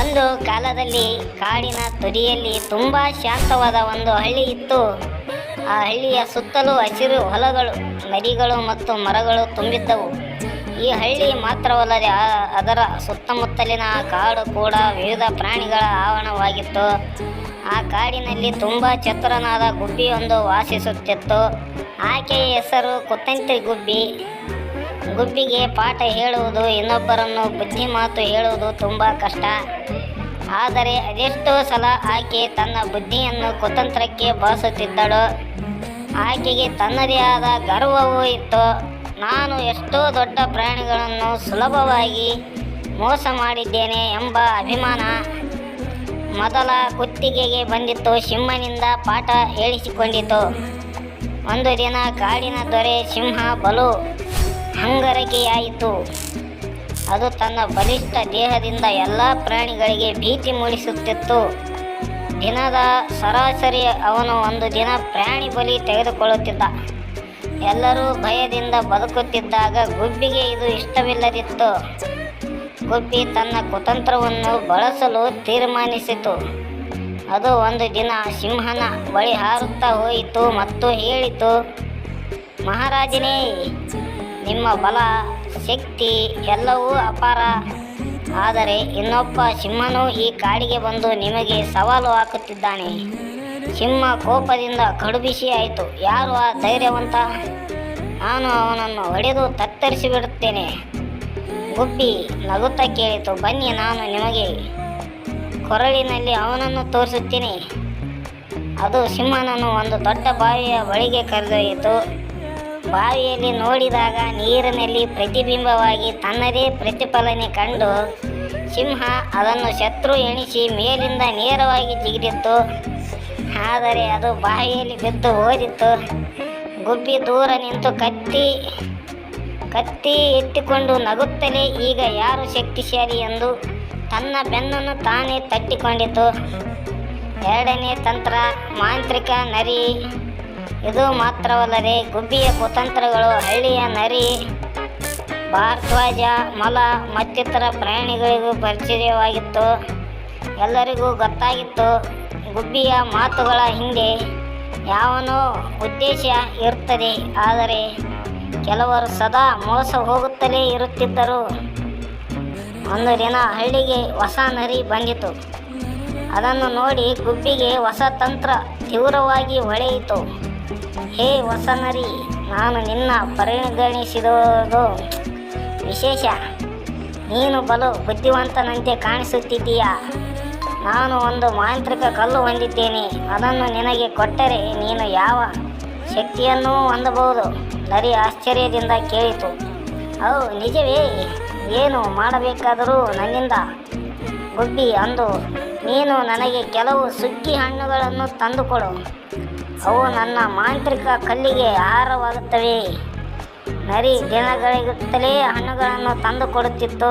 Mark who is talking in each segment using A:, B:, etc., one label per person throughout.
A: ಒಂದು ಕಾಲದಲ್ಲಿ ಕಾಡಿನ ತುದಿಯಲ್ಲಿ ತುಂಬ ಶಾಂತವಾದ ಒಂದು ಹಳ್ಳಿ ಇತ್ತು. ಆ ಹಳ್ಳಿಯ ಸುತ್ತಲೂ ಹಸಿರು ಹೊಲಗಳು, ನದಿಗಳು ಮತ್ತು ಮರಗಳು ತುಂಬಿದ್ದವು. ಈ ಹಳ್ಳಿ ಮಾತ್ರವಲ್ಲದೆ ಅದರ ಸುತ್ತಮುತ್ತಲಿನ ಕಾಡು ಕೂಡ ವಿವಿಧ ಪ್ರಾಣಿಗಳ ಆವರಣವಾಗಿತ್ತು. ಆ ಕಾಡಿನಲ್ಲಿ ತುಂಬ ಚತುರನಾದ ಗುಬ್ಬಿಯೊಂದು ವಾಸಿಸುತ್ತಿತ್ತು. ಆಕೆಯ ಹೆಸರು ಕುತ್ತಂತಿ ಗುಬ್ಬಿ. ಗುಬ್ಬಿಗೆ ಪಾಠ ಹೇಳುವುದು, ಇನ್ನೊಬ್ಬರನ್ನು ಬುದ್ಧಿ ಮಾತು ಹೇಳುವುದು ತುಂಬ ಕಷ್ಟ. ಆದರೆ ಅದೆಷ್ಟೋ ಸಲ ಆಕೆ ತನ್ನ ಬುದ್ಧಿಯನ್ನು ಕುತಂತ್ರಕ್ಕೆ ಬಳಸುತ್ತಿದ್ದಳು. ಆಕೆಗೆ ತನ್ನದೇ ಆದ ಗರ್ವವೂ ಇತ್ತು. ನಾನು ಎಷ್ಟೋ ದೊಡ್ಡ ಪ್ರಾಣಿಗಳನ್ನು ಸುಲಭವಾಗಿ ಮೋಸ ಮಾಡಿದ್ದೇನೆ ಎಂಬ ಅಭಿಮಾನ ಮೊದಲ ಕುತ್ತಿಗೆಗೆ ಬಂದಿತ್ತು. ಸಿಂಹನಿಂದ ಪಾಠ ಹೇಳಿಸಿಕೊಂಡಿತು. ಒಂದು ದಿನ ಕಾಡಿನ ದೊರೆ ಸಿಂಹ ಬಲು ಹಂಗರಕೆಯಾಯಿತು ಅದು ತನ್ನ ಬಲಿಷ್ಠ ದೇಹದಿಂದ ಎಲ್ಲ ಪ್ರಾಣಿಗಳಿಗೆ ಭೀತಿ ಮೂಡಿಸುತ್ತಿತ್ತು. ದಿನದ ಸರಾಸರಿ ಅವನು ಒಂದು ದಿನ ಪ್ರಾಣಿ ಬಲಿ ತೆಗೆದುಕೊಳ್ಳುತ್ತಿದ್ದ. ಎಲ್ಲರೂ ಭಯದಿಂದ ಬದುಕುತ್ತಿದ್ದಾಗ ಗುಬ್ಬಿಗೆ ಇದು ಇಷ್ಟವಿಲ್ಲದಿತ್ತು. ಗುಬ್ಬಿ ತನ್ನ ಕುತಂತ್ರವನ್ನು ಬಳಸಲು ತೀರ್ಮಾನಿಸಿತು. ಅದು ಒಂದು ದಿನ ಸಿಂಹನ ಬಳಿ ಹಾರುತ್ತಾ ಹೋಯಿತು ಮತ್ತು ಹೇಳಿತು, ಮಹಾರಾಜನೇ ನಿಮ್ಮ ಬಲ, ಶಕ್ತಿ ಎಲ್ಲವೂ ಅಪಾರ. ಆದರೆ ಇನ್ನೊಬ್ಬ ಸಿಂಹನು ಈ ಕಾಡಿಗೆ ಬಂದು ನಿಮಗೆ ಸವಾಲು ಹಾಕುತ್ತಿದ್ದಾನೆ. ಸಿಂಹ ಕೋಪದಿಂದ ಕಡುಬಿಸಿ ಆಯಿತು. ಯಾರು ಆ ಧೈರ್ಯವಂತ? ನಾನು ಅವನನ್ನು ಹೊಡೆದು ತತ್ತರಿಸಿ ಬಿಡುತ್ತೇನೆ. ಗುಬ್ಬಿ ನಗುತ್ತಾ ಕೇಳಿತು. ಬನ್ನಿ, ನಾನು ನಿಮಗೆ ಕೊರಳಿನಲ್ಲಿ ಅವನನ್ನು ತೋರಿಸುತ್ತೇನೆ. ಅದು ಸಿಂಹನನ್ನು ಒಂದು ದೊಡ್ಡ ಬಾವಿಯ ಬಳಿಗೆ ಕರೆದೊಯ್ಯಿತು. ಬಾವಿಯಲ್ಲಿ ನೋಡಿದಾಗ ನೀರಿನಲ್ಲಿ ಪ್ರತಿಬಿಂಬವಾಗಿ ತನ್ನದೇ ಪ್ರತಿಫಲನೆ ಕಂಡು ಸಿಂಹ ಅದನ್ನು ಶತ್ರು ಎಣಿಸಿ ಮೇಲಿಂದ ನೇರವಾಗಿ ಜಿಗಿದಿತ್ತು. ಆದರೆ ಅದು ಬಾವಿಯಲ್ಲಿ ಬಿದ್ದು ಹೋದಿತ್ತು. ಗುಬ್ಬಿ ದೂರ ನಿಂತು ಕತ್ತಿ ಕತ್ತಿ ಎತ್ತಿಕೊಂಡು ನಗುತ್ತಲೇ ಈಗ ಯಾರು ಶಕ್ತಿಶಾಲಿ ಎಂದು ತನ್ನ ಬೆನ್ನನ್ನು ತಾನೇ ತಟ್ಟಿಕೊಂಡಿತು. ಎರಡನೇ ತಂತ್ರ, ಮಾಂತ್ರಿಕ ನರಿ. ಇದು ಮಾತ್ರವಲ್ಲದೆ ಗುಬ್ಬಿಯ ಕುತಂತ್ರಗಳು, ಹಳ್ಳಿಯ ನರಿ, ಭಾರದ್ವಾಜ, ಮಲ, ಮತ್ತಿತರ ಪ್ರಾಣಿಗಳಿಗೂ ಪರಿಚಯವಾಗಿತ್ತು. ಎಲ್ಲರಿಗೂ ಗೊತ್ತಾಗಿತ್ತು, ಗುಬ್ಬಿಯ ಮಾತುಗಳ ಹಿಂದೆ ಯಾವನೋ ಉದ್ದೇಶ ಇರುತ್ತದೆ. ಆದರೆ ಕೆಲವರು ಸದಾ ಮೋಸ ಹೋಗುತ್ತಲೇ ಇರುತ್ತಿದ್ದರು. ಒಂದು ದಿನ ಹಳ್ಳಿಗೆ ಹೊಸ ನರಿ ಬಂದಿತು. ಅದನ್ನು ನೋಡಿ ಗುಬ್ಬಿಗೆ ಹೊಸ ತಂತ್ರ ತೀವ್ರವಾಗಿ ಹೊಳೆಯಿತು. ಹೇ ಹೊಸ ನರಿ ನಾನು ನಿನ್ನ ಪರಿಗಣಿಸಿದುದು ವಿಶೇಷ. ನೀನು ಬಲು ಬುದ್ಧಿವಂತನಂತೆ ಕಾಣಿಸುತ್ತಿದ್ದೀಯ? ನಾನು ಒಂದು ಮಾಂತ್ರಿಕ ಕಲ್ಲು ಹೊಂದಿದ್ದೇನೆ. ಅದನ್ನು ನಿನಗೆ ಕೊಟ್ಟರೆ ನೀನು ಯಾವ ಶಕ್ತಿಯನ್ನೂ ಹೊಂದಬಹುದು. ನರಿ ಆಶ್ಚರ್ಯದಿಂದ ಕೇಳಿತು. ಅವು ನಿಜವೇ? ಏನು ಮಾಡಬೇಕಾದರೂ ನನ್ನಿಂದ? ಗುಬ್ಬಿ ಅಂದು, ನೀನು ನನಗೆ ಕೆಲವು ಸುಗ್ಗಿ ಹಣ್ಣುಗಳನ್ನು ತಂದುಕೊಡು. ಅವು ನನ್ನ ಮಾಂತ್ರಿಕ ಕಲ್ಲಿಗೆ ಆಹಾರವಾಗುತ್ತವೆ. ನರಿ ದಿನಗಳಿಗುತ್ತಲೇ ಹಣ್ಣುಗಳನ್ನು ತಂದು ಕೊಡುತ್ತಿತ್ತು.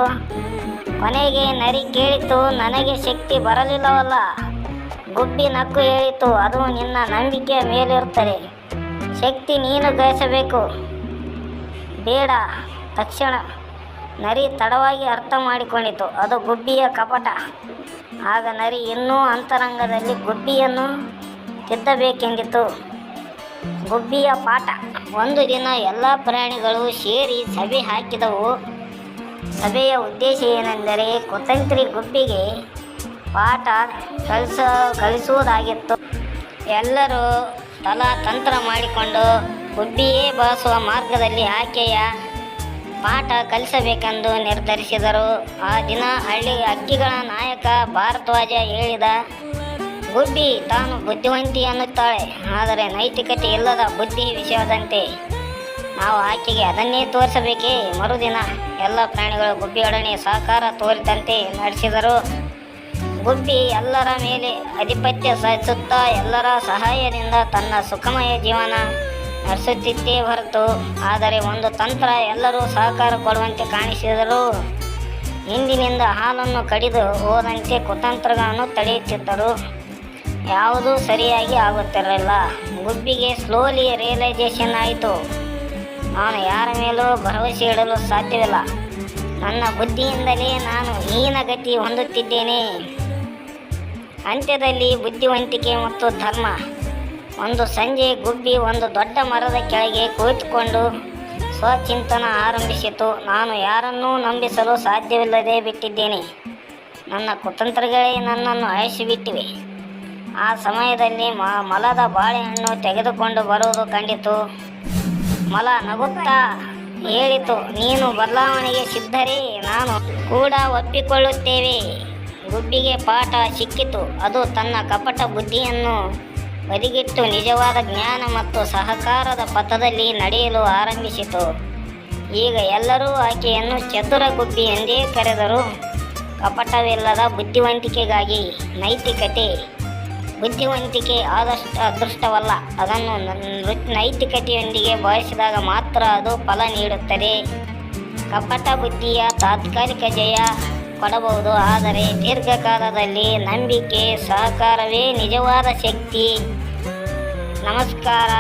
A: ಕೊನೆಗೆ ನರಿ ಕೇಳಿತು, ನನಗೆ ಶಕ್ತಿ ಬರಲಿಲ್ಲವಲ್ಲ. ಗುಬ್ಬಿ ನಕ್ಕು ಹೇಳಿತು, ಅದು ನಿನ್ನ ನಂಬಿಕೆಯ ಮೇಲಿರುತ್ತದೆ. ಶಕ್ತಿ ನೀನು ಗಳಿಸಬೇಕು ಬೇಡ. ತಕ್ಷಣ ನರಿ ತಡವಾಗಿ ಅರ್ಥ ಮಾಡಿಕೊಂಡಿತು, ಅದು ಗುಬ್ಬಿಯ ಕಪಟ. ಆಗ ನರಿ ಇನ್ನೂ ಅಂತರಂಗದಲ್ಲಿ ಗುಬ್ಬಿಯನ್ನು ತಿದ್ದಬೇಕೆಂದಿತು ಗುಬ್ಬಿಯ ಪಾಠ. ಒಂದು ದಿನ ಎಲ್ಲ ಪ್ರಾಣಿಗಳು ಸೇರಿ ಸಭೆ ಹಾಕಿದವು. ಸಭೆಯ ಉದ್ದೇಶ ಏನೆಂದರೆ ಕುತಂತ್ರಿ ಗುಬ್ಬಿಗೆ ಪಾಠ ಕಲಿಸ, ಕಲಿಸುವುದಾಗಿತ್ತು. ಎಲ್ಲರೂ ತಲಾ ತಂತ್ರ ಮಾಡಿಕೊಂಡು ಗುಬ್ಬಿಯೇ ಬಳಸುವ ಮಾರ್ಗದಲ್ಲಿ ಆಕೆಯ ಪಾಠ ಕಲಿಸಬೇಕೆಂದು ನಿರ್ಧರಿಸಿದರು. ಆ ದಿನ ಹಳ್ಳಿ ಅಕ್ಕಿಗಳ ನಾಯಕ ಭಾರದ್ವಾಜ ಹೇಳಿದ ಗುಬ್ಬಿ ತಾನು ಬುದ್ಧಿವಂತಿ ಅನ್ನುತ್ತಾಳೆ. ಆದರೆ ನೈತಿಕತೆ ಇಲ್ಲದ ಬುದ್ಧಿ ವಿಷಯದಂತೆ ನಾವು ಆಕೆಗೆ ಅದನ್ನೇ ತೋರಿಸಬೇಕೇ? ಮರುದಿನ ಎಲ್ಲ ಪ್ರಾಣಿಗಳು ಗುಬ್ಬಿಯೊಡನೆ ಸಹಕಾರ ತೋರಿದಂತೆ ನಡೆಸಿದರು. ಗುಬ್ಬಿ ಎಲ್ಲರ ಮೇಲೆ ಆಧಿಪತ್ಯ ಸಾಧಿಸುತ್ತಾ ಎಲ್ಲರ ಸಹಾಯದಿಂದ ತನ್ನ ಸುಖಮಯ ಜೀವನ ನಡೆಸುತ್ತಿದ್ದೇ ಹೊರತು, ಆದರೆ ಒಂದು ತಂತ್ರ ಎಲ್ಲರೂ ಸಹಕಾರ ಕೊಡುವಂತೆ ಕಾಣಿಸಿದರು. ಹಿಂದಿನಿಂದ ಹಾಲನ್ನು ಕಡಿದು ಹೋದಂತೆ ಕುತಂತ್ರಗಳನ್ನು ತಡೆಯುತ್ತಿದ್ದರು. ಯಾವುದೂ ಸರಿಯಾಗಿ ಆಗುತ್ತಿರಲಿಲ್ಲ. ಗುಬ್ಬಿಗೆ ಸ್ಲೋಲಿ ರಿಯಲೈಸೇಷನ್ ಆಯಿತು. ನಾನು ಯಾರ ಮೇಲೂ ಭರವಸೆ ಇಡಲು ಸಾಧ್ಯವಿಲ್ಲ. ನನ್ನ ಬುದ್ಧಿಯಿಂದಲೇ ನಾನು ಹೀನಗತಿ ಹೊಂದುತ್ತಿದ್ದೇನೆ. ಅಂತ್ಯದಲ್ಲಿ ಬುದ್ಧಿವಂತಿಕೆ ಮತ್ತು ಧರ್ಮ. ಒಂದು ಸಂಜೆ ಗುಬ್ಬಿ ಒಂದು ದೊಡ್ಡ ಮರದ ಕೆಳಗೆ ಕುಳಿತುಕೊಂಡು ಸ್ವಚಿಂತನ ಆರಂಭಿಸಿತು. ನಾನು ಯಾರನ್ನೂ ನಂಬಿಸಲು ಸಾಧ್ಯವಿಲ್ಲದೆ ಬಿಟ್ಟಿದ್ದೇನೆ. ನನ್ನ ಕುತಂತ್ರಗಳೇ ನನ್ನನ್ನು ಅಳಿಸಿಬಿಟ್ಟಿವೆ. ಆ ಸಮಯದಲ್ಲಿ ಮಲದ ಬಾಳೆಹಣ್ಣು ತೆಗೆದುಕೊಂಡು ಬರುವುದು ಕಂಡಿತು. ಮಲ ನಗುತ್ತಾ ಹೇಳಿತು, ನೀನು ಬದಲಾವಣೆಗೆ ಸಿದ್ಧರೇ, ನಾನು ಕೂಡ ಒಪ್ಪಿಕೊಳ್ಳುತ್ತೇವೆ. ಗುಬ್ಬಿಗೆ ಪಾಠ ಸಿಕ್ಕಿತು, ಅದು ತನ್ನ ಕಪಟ ಬುದ್ಧಿಯನ್ನು ಬದಿಗಿಟ್ಟು ನಿಜವಾದ ಜ್ಞಾನ ಮತ್ತು ಸಹಕಾರದ ಪಥದಲ್ಲಿ ನಡೆಯಲು ಆರಂಭಿಸಿತು. ಈಗ ಎಲ್ಲರೂ ಆಕೆಯನ್ನು ಚತುರ ಗುಬ್ಬಿ ಎಂದೇ ಕರೆದರು ಕಪಟವಿಲ್ಲದ ಬುದ್ಧಿವಂತಿಕೆಗಾಗಿ ನೈತಿಕತೆ ಬುದ್ಧಿವಂತಿಕೆ ಆದಷ್ಟು ಅದೃಷ್ಟವಲ್ಲ. ಅದನ್ನು ನೈತಿಕತೆಯೊಂದಿಗೆ ಬಳಸಿದಾಗ ಮಾತ್ರ ಅದು ಫಲ ನೀಡುತ್ತದೆ. ಕಪಟ ಬುದ್ಧಿಯ ತಾತ್ಕಾಲಿಕ ಜಯ ಕೊಡಬಹುದು. ಆದರೆ ದೀರ್ಘಕಾಲದಲ್ಲಿ ನಂಬಿಕೆ, ಸಹಕಾರವೇ ನಿಜವಾದ ಶಕ್ತಿ. ನಮಸ್ಕಾರ.